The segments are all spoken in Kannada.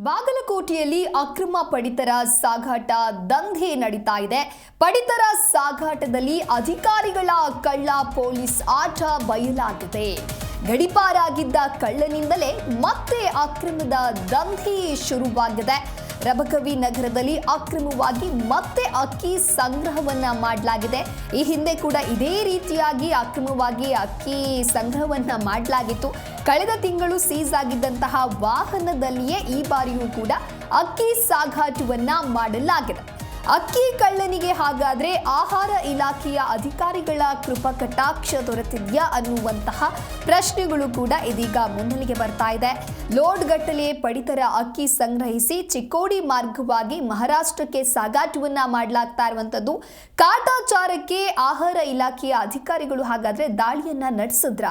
ಬಾಗಲಕೋಟೆಯಲ್ಲಿ ಅಕ್ರಮ ಪಡಿತರ ಸಾಗಾಟ ದಂಧೆ ನಡೀತಾ ಇದೆ. ಪಡಿತರ ಸಾಗಾಟದಲ್ಲಿ ಅಧಿಕಾರಿಗಳ ಕಳ್ಳ ಪೊಲೀಸ್ ಆಟ ಬಯಲಾಗಿದೆ. ಗಡಿಪಾರಾಗಿದ್ದ ಕಳ್ಳನಿಂದಲೇ ಮತ್ತೆ ಅಕ್ರಮದ ದಂಧೆ ಶುರುವಾಗಿದೆ. ರಬಕವಿ ನಗರದಲ್ಲಿ ಅಕ್ರಮವಾಗಿ ಮತ್ತೆ ಅಕ್ಕಿ ಸಂಗ್ರಹವನ್ನ ಮಾಡಲಾಗಿದೆ. ಈ ಹಿಂದೆ ಕೂಡ ಇದೇ ರೀತಿಯಾಗಿ ಅಕ್ರಮವಾಗಿ ಅಕ್ಕಿ ಸಂಗ್ರಹವನ್ನ ಮಾಡಲಾಗಿತ್ತು. ಕಳೆದ ತಿಂಗಳು ಸೀಸ್ ಆಗಿದ್ದಂತಹ ವಾಹನದಲ್ಲಿಯೇ ಈ ಬಾರಿಯೂ ಕೂಡ ಅಕ್ಕಿ ಸಾಗಾಟವನ್ನ ಮಾಡಲಾಗಿದೆ. ಅಕ್ಕಿ ಕಳ್ಳನಿಗೆ ಹಾಗಾದ್ರೆ ಆಹಾರ ಇಲಾಖೆಯ ಅಧಿಕಾರಿಗಳ ಕೃಪಾ ಕಟಾಕ್ಷ ದೊರೆತಿದ್ಯಾ ಅನ್ನುವಂತಹ ಪ್ರಶ್ನೆಗಳು ಕೂಡ ಇದೀಗ ಮುನ್ನೆಲೆಗೆ ಬರ್ತಾ ಇದೆ. ಲೋಡ್ ಗಟ್ಟಲೆ ಪಡಿತರ ಅಕ್ಕಿ ಸಂಗ್ರಹಿಸಿ ಚಿಕ್ಕೋಡಿ ಮಾರ್ಗವಾಗಿ ಮಹಾರಾಷ್ಟ್ರಕ್ಕೆ ಸಾಗಾಟವನ್ನ ಮಾಡಲಾಗ್ತಾ ಇರುವಂತದ್ದು. ಕಾಟಾಚಾರಕ್ಕೆ ಆಹಾರ ಇಲಾಖೆಯ ಅಧಿಕಾರಿಗಳು ಹಾಗಾದ್ರೆ ದಾಳಿಯನ್ನ ನಡೆಸಿದ್ರ.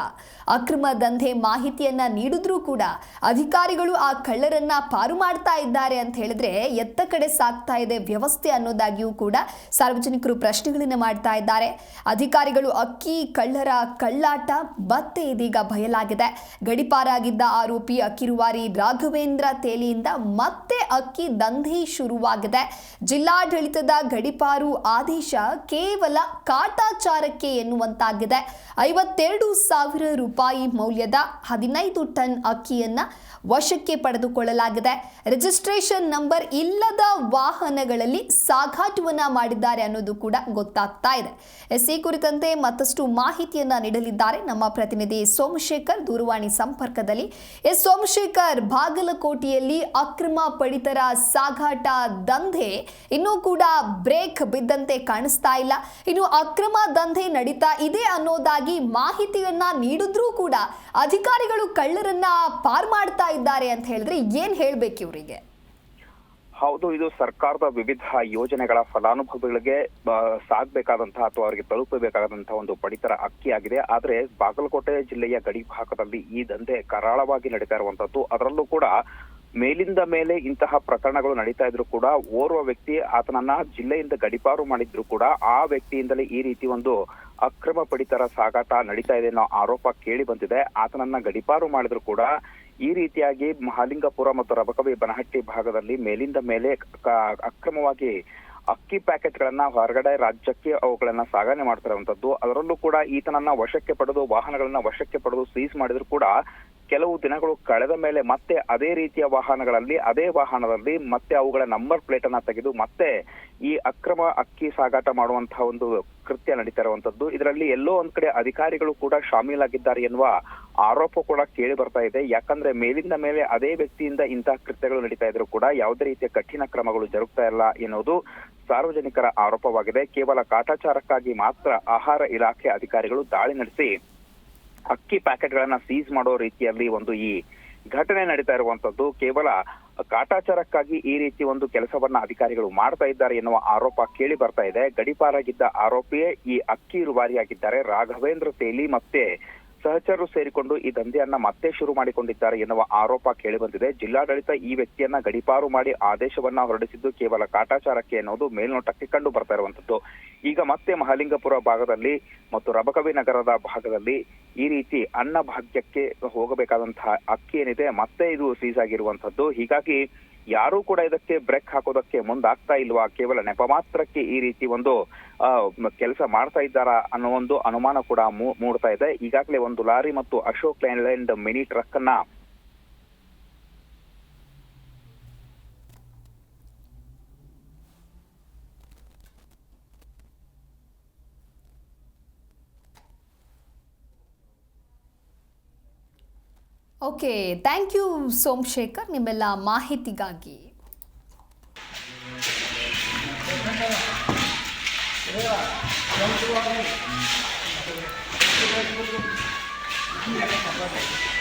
ಅಕ್ರಮ ದಂಧೆ ಮಾಹಿತಿಯನ್ನ ನೀಡಿದ್ರೂ ಕೂಡ ಅಧಿಕಾರಿಗಳು ಆ ಕಳ್ಳರನ್ನ ಪಾರು ಮಾಡ್ತಾ ಇದ್ದಾರೆ ಅಂತ ಹೇಳಿದ್ರೆ ಎತ್ತ ಕಡೆ ಸಾಗ್ತಾ ಇದೆ ವ್ಯವಸ್ಥೆ ಅನ್ನೋದಾಗಿಯೂ ಕೂಡ ಸಾರ್ವಜನಿಕರು ಪ್ರಶ್ನೆಗಳನ್ನು ಮಾಡ್ತಾ ಇದ್ದಾರೆ. ಅಧಿಕಾರಿಗಳು ಅಕ್ಕಿ, ಕಳ್ಳರ ಕಳ್ಳಾಟ ಮತ್ತೆ ಇದೀಗ ಬಯಲಾಗಿದೆ. ಗಡಿಪಾರಾಗಿದ್ದ ಆರೋಪಿ ಅಕ್ಕಿರುವಾರಿ ರಾಘವೇಂದ್ರ ತೇಲಿಯಿಂದ ಮತ್ತೆ ಅಕ್ಕಿ ದಂಧೆ ಶುರುವಾಗಿದೆ. ಜಿಲ್ಲಾಡಳಿತದ ಗಡಿಪಾರು ಆದೇಶ ಕೇವಲ ಕಾಟಾಚಾರಕ್ಕೆ ಎನ್ನುವಂತಾಗಿದೆ. ಐವತ್ತೆರಡು ಸಾವಿರ ರೂಪಾಯಿ ಮೌಲ್ಯದ ಹದಿನೈದು ಟನ್ ಅಕ್ಕಿಯನ್ನ ವಶಕ್ಕೆ ಪಡೆದುಕೊಳ್ಳಲಾಗಿದೆ. ರಿಜಿಸ್ಟ್ರೇಷನ್ ನಂಬರ್ ಇಲ್ಲದ ವಾಹನಗಳಲ್ಲಿ ಸಾಗಾಟವನ್ನ ಮಾಡಿದ್ದಾರೆ ಅನ್ನೋದು ಕೂಡ ಗೊತ್ತಾಗ್ತಾ ಇದೆ. ಎಸ್ ಈ ಕುರಿತಂತೆ ಮತ್ತಷ್ಟು ಮಾಹಿತಿಯನ್ನ ನೀಡಲಿದ್ದಾರೆ ನಮ್ಮ ಪ್ರತಿನಿಧಿ ಸೋಮಶೇಖರ್ ದೂರವಾಣಿ ಸಂಪರ್ಕದಲ್ಲಿ. ಎಸ್ ಸೋಮಶೇಖರ್, ಬಾಗಲಕೋಟೆಯಲ್ಲಿ ಅಕ್ರಮ ಪಡಿತರ ಸಾಗಾಟ ದಂಧೆ ಇನ್ನೂ ಕೂಡ ಬ್ರೇಕ್ ಬಿದ್ದಂತೆ ಕಾಣಿಸ್ತಾ ಇಲ್ಲ. ಇನ್ನು ಅಕ್ರಮ ದಂಧೆ ನಡೀತಾ ಇದೆ ಅನ್ನೋದಾಗಿ ಮಾಹಿತಿಯನ್ನ ನೀಡಿದ್ರೂ ಕೂಡ ಅಧಿಕಾರಿಗಳು ಕಳ್ಳರನ್ನ ಪಾರ್ ಮಾಡ್ತಾ ಇದ್ದಾರೆ ಅಂತ ಹೇಳಿದ್ರೆ ಏನ್ ಹೇಳ್ಬೇಕು ಇವರಿಗೆ? ಹೌದು, ಇದು ಸರ್ಕಾರದ ವಿವಿಧ ಯೋಜನೆಗಳ ಫಲಾನುಭವಿಗಳಿಗೆ ಸಾಗಬೇಕಾದಂತಹ ಅಥವಾ ಅವರಿಗೆ ತಲುಪಬೇಕಾದಂತಹ ಒಂದು ಪಡಿತರ ಅಕ್ಕಿಯಾಗಿದೆ. ಆದ್ರೆ ಬಾಗಲಕೋಟೆ ಜಿಲ್ಲೆಯ ಗಡಿ ಭಾಗದಲ್ಲಿ ಈ ದಂಧೆ ಕರಾಳವಾಗಿ ನಡೀತಾ ಇರುವಂತದ್ದು. ಅದರಲ್ಲೂ ಕೂಡ ಮೇಲಿಂದ ಮೇಲೆ ಇಂತಹ ಪ್ರಕರಣಗಳು ನಡೀತಾ ಇದ್ರು ಕೂಡ ಓರ್ವ ವ್ಯಕ್ತಿ ಆತನನ್ನ ಜಿಲ್ಲೆಯಿಂದ ಗಡಿಪಾರು ಮಾಡಿದ್ರು ಕೂಡ ಆ ವ್ಯಕ್ತಿಯಿಂದಲೇ ಈ ರೀತಿ ಒಂದು ಅಕ್ರಮ ಪಡಿತರ ಸಾಗಾಟ ನಡೀತಾ ಇದೆ ಅನ್ನೋ ಆರೋಪ ಕೇಳಿ ಬಂದಿದೆ. ಆತನನ್ನ ಗಡಿಪಾರು ಮಾಡಿದ್ರು ಕೂಡ ಈ ರೀತಿಯಾಗಿ ಮಹಾಲಿಂಗಪುರ ಮತ್ತು ರಬಕವಿ ಬನಹಟ್ಟಿ ಭಾಗದಲ್ಲಿ ಮೇಲಿಂದ ಮೇಲೆ ಅಕ್ರಮವಾಗಿ ಅಕ್ಕಿ ಪ್ಯಾಕೆಟ್ ಗಳನ್ನ ಹೊರಗಡೆ ರಾಜ್ಯಕ್ಕೆ ಅವುಗಳನ್ನ ಸಾಗಣೆ ಮಾಡ್ತಿರುವಂತದ್ದು. ಅದರಲ್ಲೂ ಕೂಡ ಈತನನ್ನ ವಶಕ್ಕೆ ಪಡೆದು, ವಾಹನಗಳನ್ನ ವಶಕ್ಕೆ ಪಡೆದು, ಸೀಸ್ ಮಾಡಿದ್ರು ಕೂಡ ಕೆಲವು ದಿನಗಳು ಕಳೆದ ಮೇಲೆ ಮತ್ತೆ ಅದೇ ರೀತಿಯ ವಾಹನಗಳಲ್ಲಿ, ಅದೇ ವಾಹನದಲ್ಲಿ ಮತ್ತೆ ಅವುಗಳ ನಂಬರ್ ಪ್ಲೇಟ್ ಅನ್ನ ತೆಗೆದು ಮತ್ತೆ ಈ ಅಕ್ರಮ ಅಕ್ಕಿ ಸಾಗಾಟ ಮಾಡುವಂತಹ ಒಂದು ಕೃತ್ಯ ನಡೀತಾ ಇರುವಂತದ್ದು. ಇದರಲ್ಲಿ ಎಲ್ಲೋ ಒಂದ್ ಕಡೆ ಅಧಿಕಾರಿಗಳು ಕೂಡ ಶಾಮೀಲಾಗಿದ್ದಾರೆ ಎನ್ನುವ ಆರೋಪ ಕೂಡ ಕೇಳಿ ಬರ್ತಾ ಇದೆ. ಯಾಕಂದ್ರೆ ಮೇಲಿಂದ ಮೇಲೆ ಅದೇ ವ್ಯಕ್ತಿಯಿಂದ ಇಂತಹ ಕೃತ್ಯಗಳು ನಡೀತಾ ಇದ್ರು ಕೂಡ ಯಾವುದೇ ರೀತಿಯ ಕಠಿಣ ಕ್ರಮಗಳು ಜರುಗ್ತಾ ಇಲ್ಲ ಎನ್ನುವುದು ಸಾರ್ವಜನಿಕರ ಆರೋಪವಾಗಿದೆ. ಕೇವಲ ಕಾಟಾಚಾರಕ್ಕಾಗಿ ಮಾತ್ರ ಆಹಾರ ಇಲಾಖೆ ಅಧಿಕಾರಿಗಳು ದಾಳಿ ನಡೆಸಿ ಅಕ್ಕಿ ಪ್ಯಾಕೆಟ್ ಗಳನ್ನ ಸೀಸ್ ಮಾಡೋ ರೀತಿಯಲ್ಲಿ ಒಂದು ಈ ಘಟನೆ ನಡೀತಾ ಇರುವಂತದ್ದು. ಕೇವಲ ಕಾಟಾಚಾರಕ್ಕಾಗಿ ಈ ರೀತಿ ಒಂದು ಕೆಲಸವನ್ನ ಅಧಿಕಾರಿಗಳು ಮಾಡ್ತಾ ಇದ್ದಾರೆ ಎನ್ನುವ ಆರೋಪ ಕೇಳಿ ಬರ್ತಾ ಇದೆ. ಗಡಿಪಾರಾಗಿದ್ದ ಆರೋಪಿಯೇ ಈ ಅಕ್ಕಿ ರುವಾರಿಯಾಗಿದ್ದಾರೆ. ರಾಘವೇಂದ್ರ ತೇಲಿ ಮತ್ತೆ ಸಹಚರರು ಸೇರಿಕೊಂಡು ಈ ದಂಧೆಯನ್ನ ಮತ್ತೆ ಶುರು ಮಾಡಿಕೊಂಡಿದ್ದಾರೆ ಎನ್ನುವ ಆರೋಪ ಕೇಳಿಬಂದಿದೆ. ಜಿಲ್ಲಾಡಳಿತ ಈ ವ್ಯಕ್ತಿಯನ್ನ ಗಡಿಪಾರು ಮಾಡಿ ಆದೇಶವನ್ನ ಹೊರಡಿಸಿದ್ದು ಕೇವಲ ಕಾಟಾಚಾರಕ್ಕೆ ಎನ್ನುವುದು ಮೇಲ್ನೋಟಕ್ಕೆ ಕಂಡು ಬರ್ತಾ ಇರುವಂತದ್ದು ಈಗ ಮತ್ತೆ ಮಹಾಲಿಂಗಪುರ ಭಾಗದಲ್ಲಿ ಮತ್ತು ರಬಕವಿ ನಗರದ ಭಾಗದಲ್ಲಿ ಈ ರೀತಿ ಅನ್ನ ಭಾಗ್ಯಕ್ಕೆ ಹೋಗಬೇಕಾದಂತಹ ಅಕ್ಕಿ ಏನಿದೆ ಮತ್ತೆ ಇದು ಸೀಸ್ ಆಗಿರುವಂತದ್ದು ಹೀಗಾಗಿ ಯಾರೂ ಕೂಡ ಇದಕ್ಕೆ ಬ್ರೇಕ್ ಹಾಕೋದಕ್ಕೆ ಮುಂದಾಗ್ತಾ ಇಲ್ವಾ? ಕೇವಲ ನೆಪ ಮಾತ್ರಕ್ಕೆ ಈ ರೀತಿ ಒಂದು ಕೆಲಸ ಮಾಡ್ತಾ ಇದ್ದಾರಾ ಅನ್ನೋ ಒಂದು ಅನುಮಾನ ಕೂಡ ಮೂಡ್ತಾ ಇದೆ. ಈಗಾಗಲೇ ಒಂದು ಲಾರಿ ಮತ್ತು ಅಶೋಕ್ ಲ್ಯಾಂಡ್ ಮಿನಿ ಟ್ರಕ್ ಅನ್ನ ಓಕೆ ಥ್ಯಾಂಕ್ ಯು ಸೋಮಶೇಖರ್ ನಿಮ್ಮೆಲ್ಲ ಮಾಹಿತಿಗಾಗಿ Thank you.